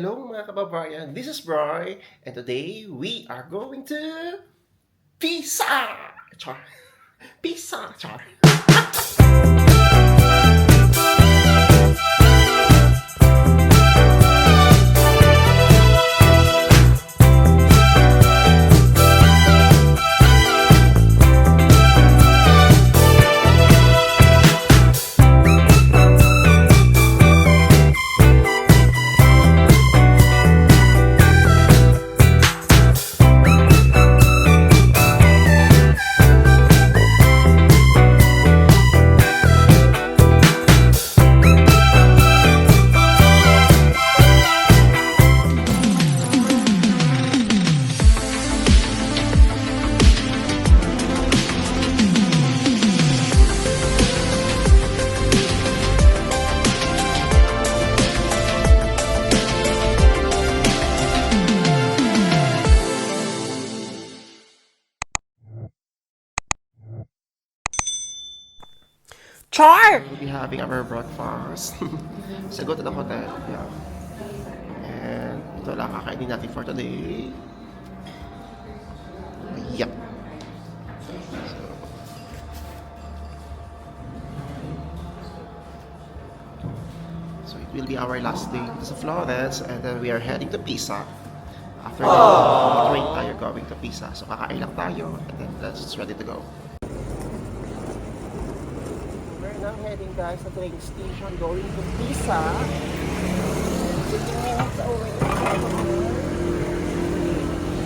Hello mga kababayan, this is Bry, and today we are going to Pisa! Char. Pisa! Char. Char! We'll be having our breakfast sa Goto ng Hotel. Yeah. And ito lang kakainin natin for today. Yup. So, so it will be our last day sa Florence and then we are heading to Pisa. After that, train tayo going to Pisa. So kakain lang tayo and then that's ready to go. We're now heading guys sa train station going to Pisa. 15 minutes away.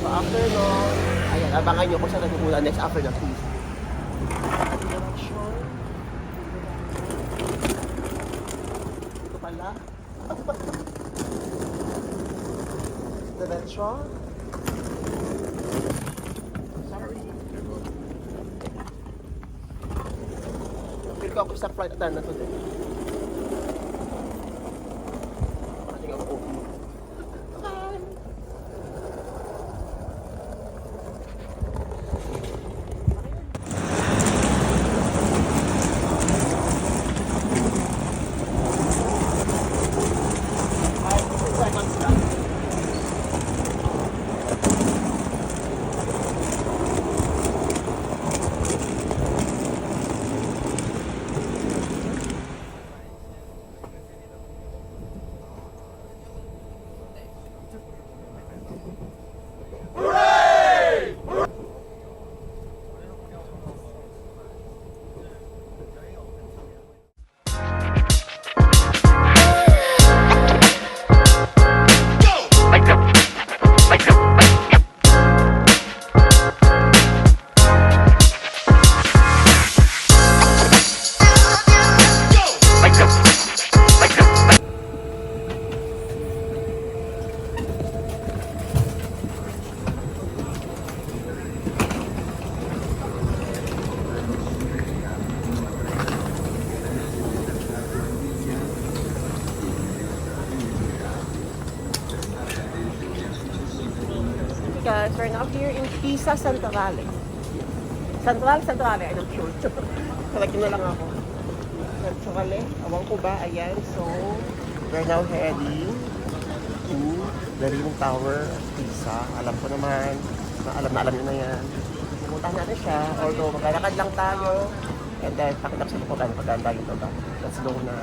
So after nun, ayan, abangan nyo kung saan nagugula next after ng Pisa. Direction. Ito pala. Direction. Sorry. Feel ko ako sa flight attendant. Guys, we're now here in Pisa, Centrale. Central, Centrale, I'm not sure. Talagin na lang ako. Centrale, awang ko ba, ayan. So, we're now heading to the Leaning Tower of Pisa. Alam ko naman, na alam na alam nyo na yan. Pumuntahan natin siya, although maglalakad lang tayo. And then, pakita ko sa lukutan, pagkaan tayo ito ba. Let's go na.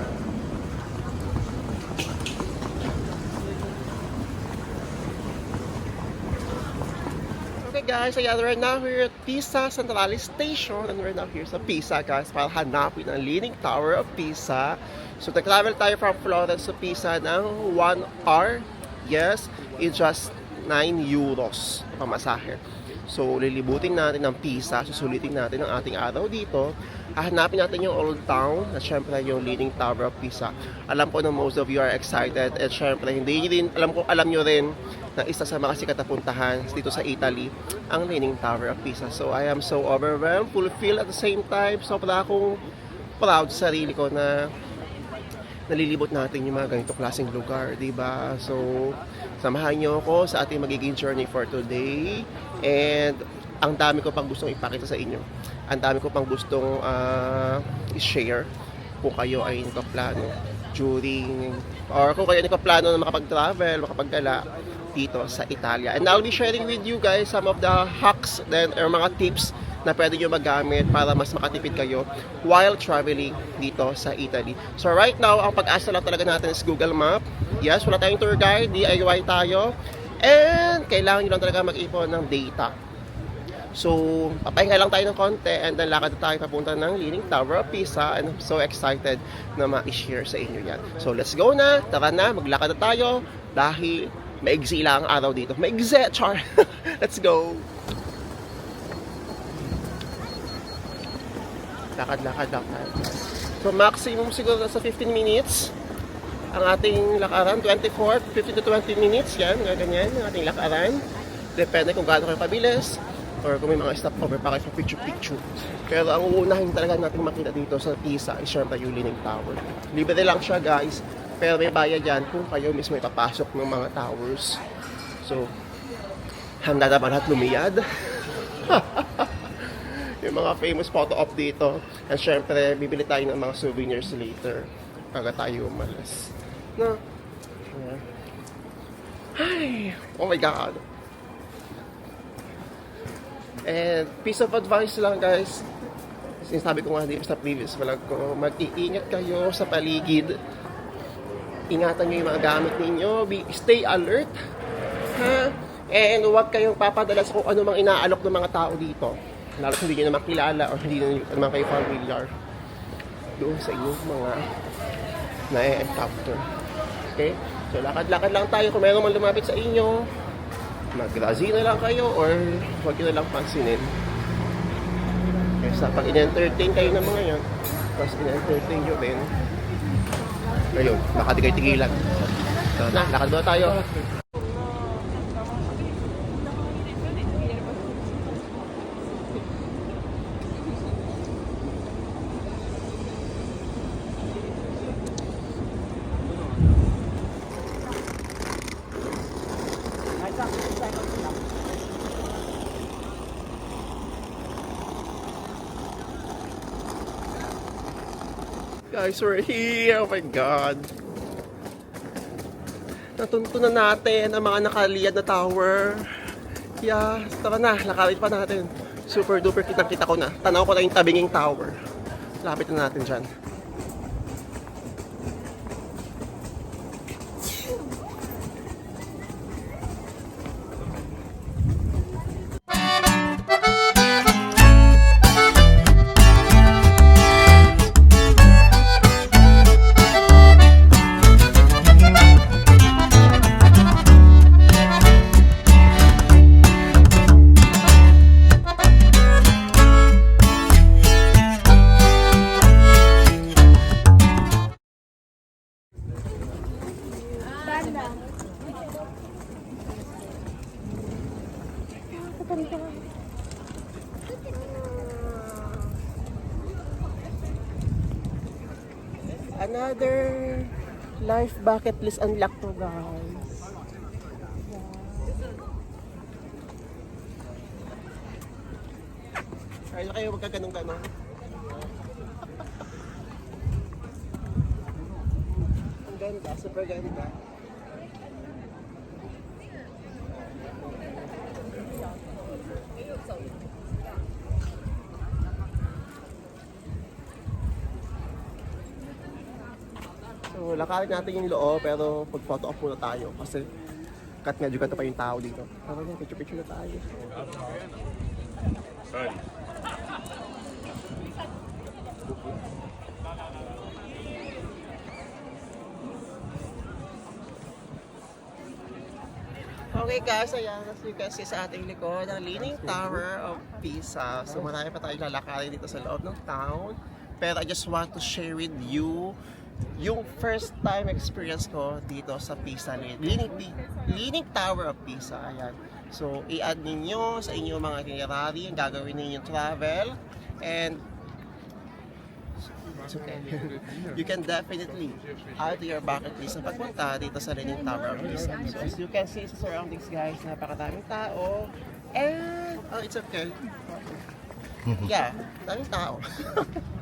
Guys, ayan, right now we're at Pisa Centrale Station and we're now here sa Pisa guys para hanapin ang Leaning Tower of Pisa. So nag-travel tayo from Florence to Pisa ng 1 hour, yes, in just 9 euros pamasahe. So lilibutin natin ang Pisa, susulitin natin ang ating araw dito. Hahanapin natin yung Old Town at syempre yung Leaning Tower of Pisa. Alam ko na most of you are excited at syempre hindi rin, alam ko, alam nyo rin na isa sa mga sikat na puntahan dito sa Italy, ang Leaning Tower of Pisa. So I am so overwhelmed, fulfilled at the same time. Sobra akong proud sa sarili ko na nalilibot natin yung mga ganito klaseng lugar, di ba? So, samahan niyo ako sa ating magiging journey for today. And ang dami ko pang gustong ipakita sa inyo. Ang dami ko pang gustong ah, i-share kung kayo ay nagpaplano during or kung kayo nagpaplano na makapag-travel, makapaggala dito sa Italia. And I'll be sharing with you guys some of the hacks then or mga tips na pwede nyo magamit para mas makatipid kayo while traveling dito sa Italy. So right now, ang pag-asa lang talaga natin is Google Map. Yes, wala tayong tour guide, DIY tayo. And kailangan nyo lang talaga mag-ipon ng data. So, papahinga lang tayo ng konti and then lakad tayo papunta ng Leaning Tower of Pisa and I'm so excited na ma-share sa inyo yan. So, let's go na. Tara na, maglakad na tayo dahil maigsi lang ang araw dito. Maigsi, char! let's go! Lakad-lakad lang tayo. So, maximum siguro sa 15 minutes ang ating lakaran, 24, 15 to 20 minutes, yan, ganyan, ang ating lakaran. Depende kung gaano kayo pabilis or kung may mga stopover pa kayo sa picture-picture. Pero ang uunahin talaga natin makita dito sa Pisa is syempre yung Leaning Tower. Libre lang siya guys, pero may bayad yan kung kayo mismo ipapasok ng mga towers. So, handa na ba lahat lumiyad? yung mga famous photo op dito. And syempre, bibili tayo ng mga souvenirs later para tayo umalis. No? Yeah. Ay, oh my God. And piece of advice lang guys, sinasabi ko nga dito sa previous vlog ko, mag-iingat kayo sa paligid. Ingatan nyo yung mga gamit ninyo. Be, stay alert. Ha? And huwag kayong papadala sa kung ano mang inaalok ng mga tao dito. Lalo hindi nyo naman kilala or hindi nyo naman kayo familiar doon sa inyong mga na-encounter. Okay? So, lakad-lakad lang tayo. Kung meron man lumapit sa inyo, mag-grazi na lang kayo or huwag nyo na lang pansinin. Kaysa pag in-entertain kayo ng mga yan, tapos in-entertain nyo din, ayun, baka di kayo tigilan. So, lakad muna tayo. Guys, we're here. Oh my God. Natuntunan natin ang mga nakaliyad na tower. Yeah, tara na. Lakawit pa natin. Super duper kitang-kita ko na. Tanaw ko na yung tabinging tower. Lapit na natin dyan. Bucket list unlock to guys. Kaya kayo wag ka ganun-ganon. Ang ganda, super ganda. So, lakarin natin yung loob, pero pag-photo op muna tayo kasi kat medyo ganito pa yung tao dito. Tara na, picture-picture na tayo. Okay guys, ayan, as you can see sa ating likod, ang Leaning Tower of Pisa. So marami pa tayong lalakarin dito sa loob ng town. Pero I just want to share with you yung first time experience ko dito sa Pisa, Leaning, Leaning Tower of Pisa. Ayan. So, i-add ninyo sa inyong mga itinerary, ang gagawin ninyong travel. And it's okay. you can definitely add to your bucket list na pagpunta dito sa Leaning Tower of Pisa. So, as you can see sa surroundings guys, napakadaming tao. And, oh, it's okay. Yeah, daming tao.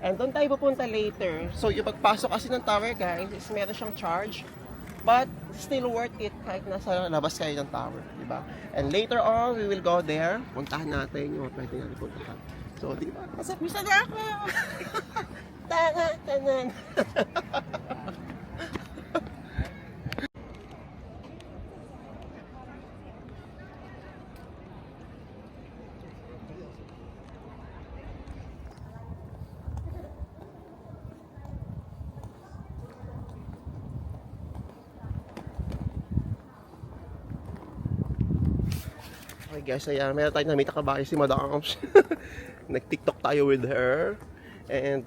And doon tayo pupunta later. So yung pagpasok kasi ng tower guys is meron siyang charge. But still worth it kahit nasa labas kayo ng tower, di ba? And later on, we will go there. Puntahan natin yung pwede natin puntahan. So, di ba? Masakmisan na ako! Tana, tanan! Okay guys, ayan, meron tayong namita kabayo si Madam. Nag-tiktok tayo with her. And,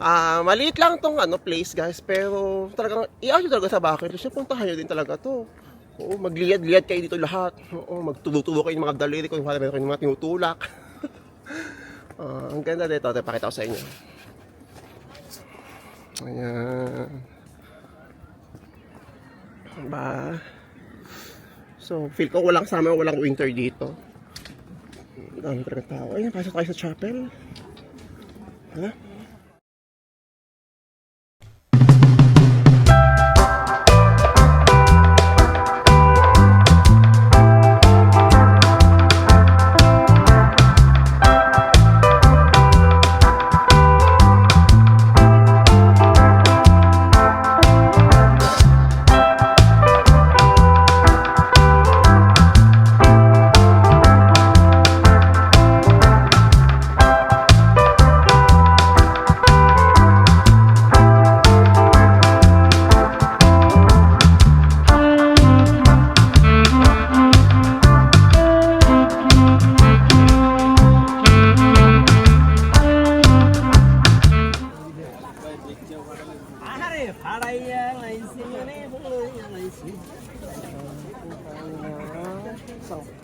ah, maliit lang tong ano, place guys, pero talagang, i-out nyo talaga sa bucket list. Puntahan nyo din talaga to. Oo, magliyad-liyad kayo dito lahat. Oo, magtulo-tulo kayo ng mga daliri kung wala meron mga tinutulak. Ah, ang ganda dito. Ito, pakita ko sa inyo. Ayan. Ba? So, feel ko walang sama, walang winter dito. Ang dami talaga tao. Ayun, pasok tayo sa chapel. Ha? 아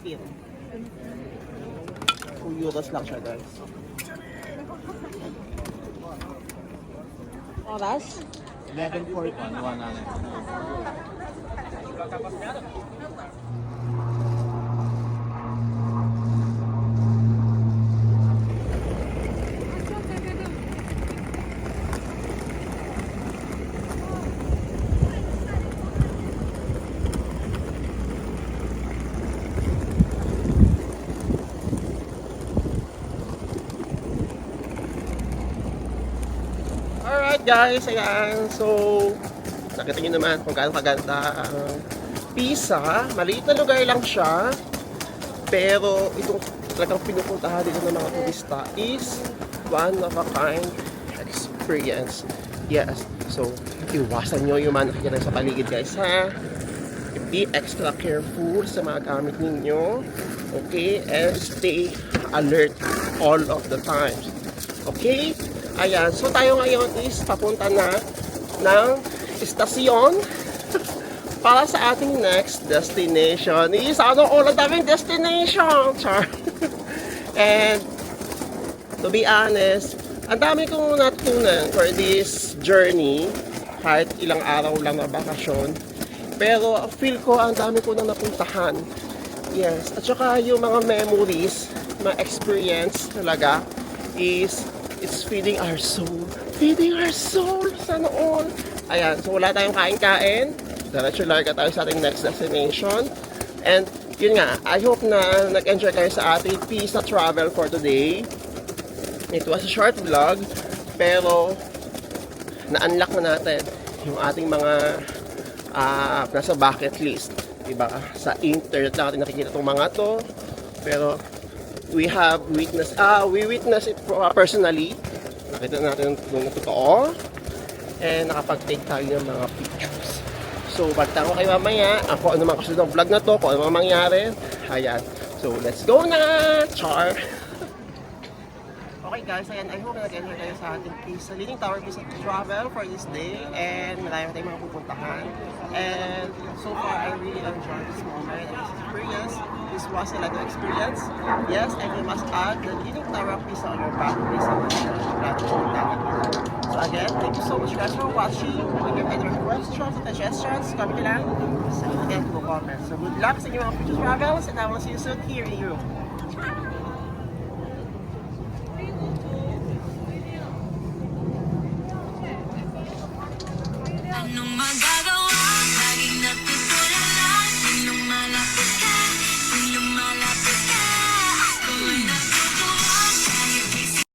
Pin. 2 euros lang siya guys. Oras? 1141 1 natin. Guys, ayan. So, nakita nyo naman kung gaano kaganda ang Pisa. Maliit na lugar lang siya. Pero itong talagang pinupuntahan dito ng mga turista is one of a kind experience. Yes. So, iwasan nyo yung mga nakikita sa paligid guys ha. Be extra careful sa mga gamit ninyo. Okay? And stay alert all of the time. Okay? Ayan. So, tayo ngayon is papunta na ng estasyon para sa ating next destination. Is ano all ang daming destination. Char. And to be honest, ang dami kong natutunan for this journey kahit ilang araw lang na bakasyon. Pero feel ko ang dami ko na napuntahan. Yes. At saka yung mga memories, mga experience talaga is it's feeding our soul. Feeding our soul. Sana all. Ayan. So wala tayong kain-kain. Diretso larga tayo sa ating next destination. And yun nga, I hope na nag-enjoy kayo sa ating Pisa travel for today. It was a short vlog, pero na-unlock na natin yung ating mga ah, nasa bucket list. Diba? Sa internet natin nakikita itong mga to. Pero we have witnessed, ah, we witnessed it uh, personally. Nakita natin yung totoo. And nakapag-take tayo ng mga pictures. So, bagta ko kayo mamaya, ako ano man kasunod ng vlog na to, kung ano man mangyari. Ayan. So, let's go na! Char! Okay guys, ayan, I hope na nag-enjoy kayo sa ating Pisa, Leaning Tower Pisa Travel for this day. And marami tayong mga pupuntahan. And so far, I really enjoyed this moment and this experience. This was a like experience. Yes, and you must add the of Pisa on your bucket list and gratitude natin. So again, thank you so much guys for watching. If you have any questions or suggestions, comment lang. Sa again, to comment. So good luck sa inyong mga future travels and I will see you soon here in Europe.